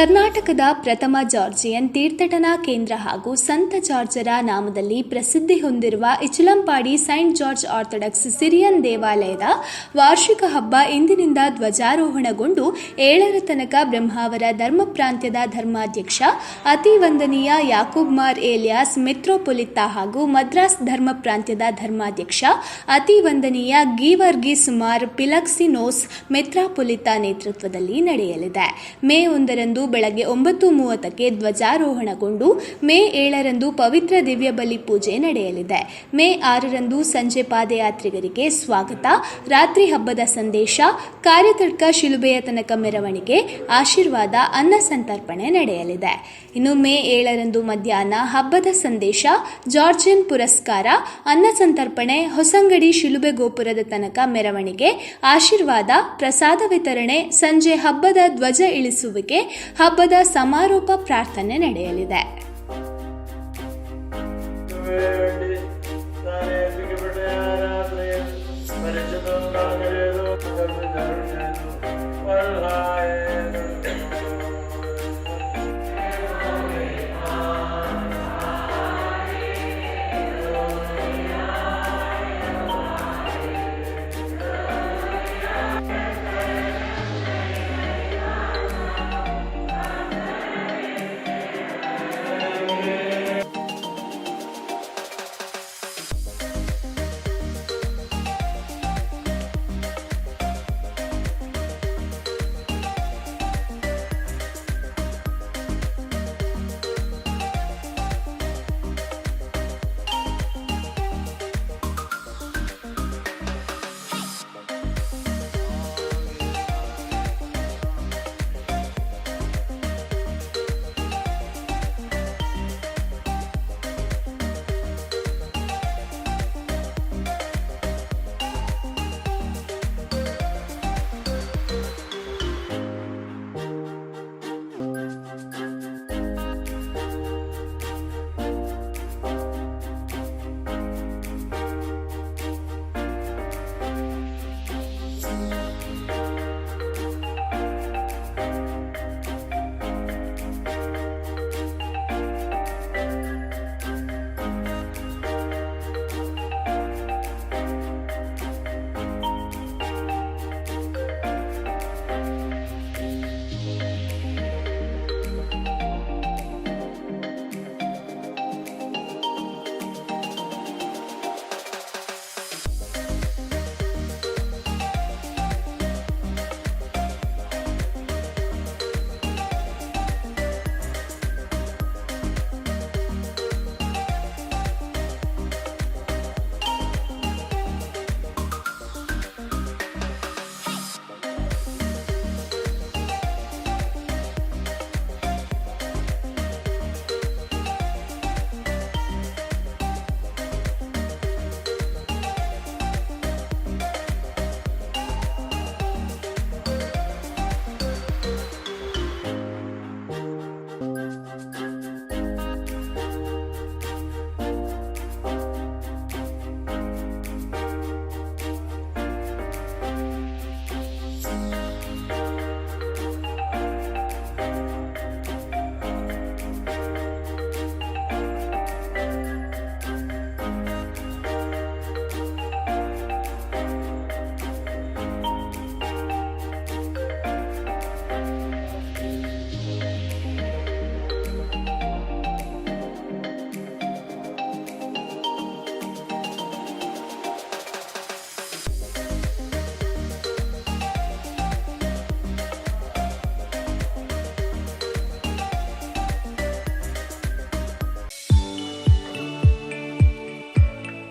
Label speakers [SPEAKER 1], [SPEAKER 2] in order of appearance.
[SPEAKER 1] ಕರ್ನಾಟಕದ ಪ್ರಥಮ ಜಾರ್ಜಿಯನ್ ತೀರ್ಥಟನಾ ಕೇಂದ್ರ ಹಾಗೂ ಸಂತ ಜಾರ್ಜರ ನಾಮದಲ್ಲಿ ಪ್ರಸಿದ್ಧಿ ಹೊಂದಿರುವ Ichalampadi saint George orthodox Syrian ದೇವಾಲಯದ ವಾರ್ಷಿಕ ಹಬ್ಬ ಇಂದಿನಿಂದ ಧ್ವಜಾರೋಹಣಗೊಂಡು ಏಳರ ತನಕ ಬ್ರಹ್ಮಾವರ ಧರ್ಮ ಪ್ರಾಂತ್ಯದ ಧರ್ಮಾಧ್ಯಕ್ಷ, ಅತಿ ವಂದನೀಯ ಯಾಕೂಬ್ ಮಾರ್ ಏಲಿಯಾಸ್ ಮೆತ್ರೋಪೊಲಿತ ಹಾಗೂ ಮದ್ರಾಸ್ ಧರ್ಮ ಪ್ರಾಂತ್ಯದ ಧರ್ಮಾಧ್ಯಕ್ಷ, ಅತಿ ವಂದನೀಯ ಗೀವರ್ಗೀಸ್ ಮಾರ್ ಪಿಲಕ್ಸಿನೋಸ್ ಮೆತ್ರಾಪೊಲಿತಾ ನೇತೃತ್ವದಲ್ಲಿ ನಡೆಯಲಿದೆ. ಮೇ ಒಂದರಂದು ಬೆಳಗ್ಗೆ ಒಂಬತ್ತು ಮೂವತ್ತಕ್ಕೆ ಧ್ವಜಾರೋಹಣಗೊಂಡು ಮೇ ಏಳರಂದು ಪವಿತ್ರ ದಿವ್ಯ ಬಲಿ ಪೂಜೆ ನಡೆಯಲಿದೆ. ಮೇ ಆರರಂದು ಸಂಜೆ ಪಾದಯಾತ್ರಿಗರಿಗೆ ಸ್ವಾಗತ. ರಾತ್ರಿ ಹಬ್ಬದ ಸಂದೇಶ, ಕಾರ್ಯತರ್ಕ ಶಿಲುಬೆಯ ತನಕ ಮೆರವಣಿಗೆ, ಆಶೀರ್ವಾದ, ಅನ್ನ ಸಂತರ್ಪಣೆ ನಡೆಯಲಿದೆ. ಇನ್ನು ಮೇ ಏಳರಂದು ಮಧ್ಯಾಹ್ನ ಹಬ್ಬದ ಸಂದೇಶ, ಜಾರ್ಜಿಯನ್ ಪುರಸ್ಕಾರ, ಅನ್ನ ಸಂತರ್ಪಣೆ, ಹೊಸಂಗಡಿ ಶಿಲುಬೆ ಗೋಪುರದ ತನಕ ಮೆರವಣಿಗೆ, ಆಶೀರ್ವಾದ, ಪ್ರಸಾದ ವಿತರಣೆ, ಸಂಜೆ ಹಬ್ಬದ ಧ್ವಜ ಇಳಿಸುವಿಕೆ ಹಬ್ಬದ ಸಮಾರೋಪ ಪ್ರಾರ್ಥನೆ ನಡೆಯಲಿದೆ.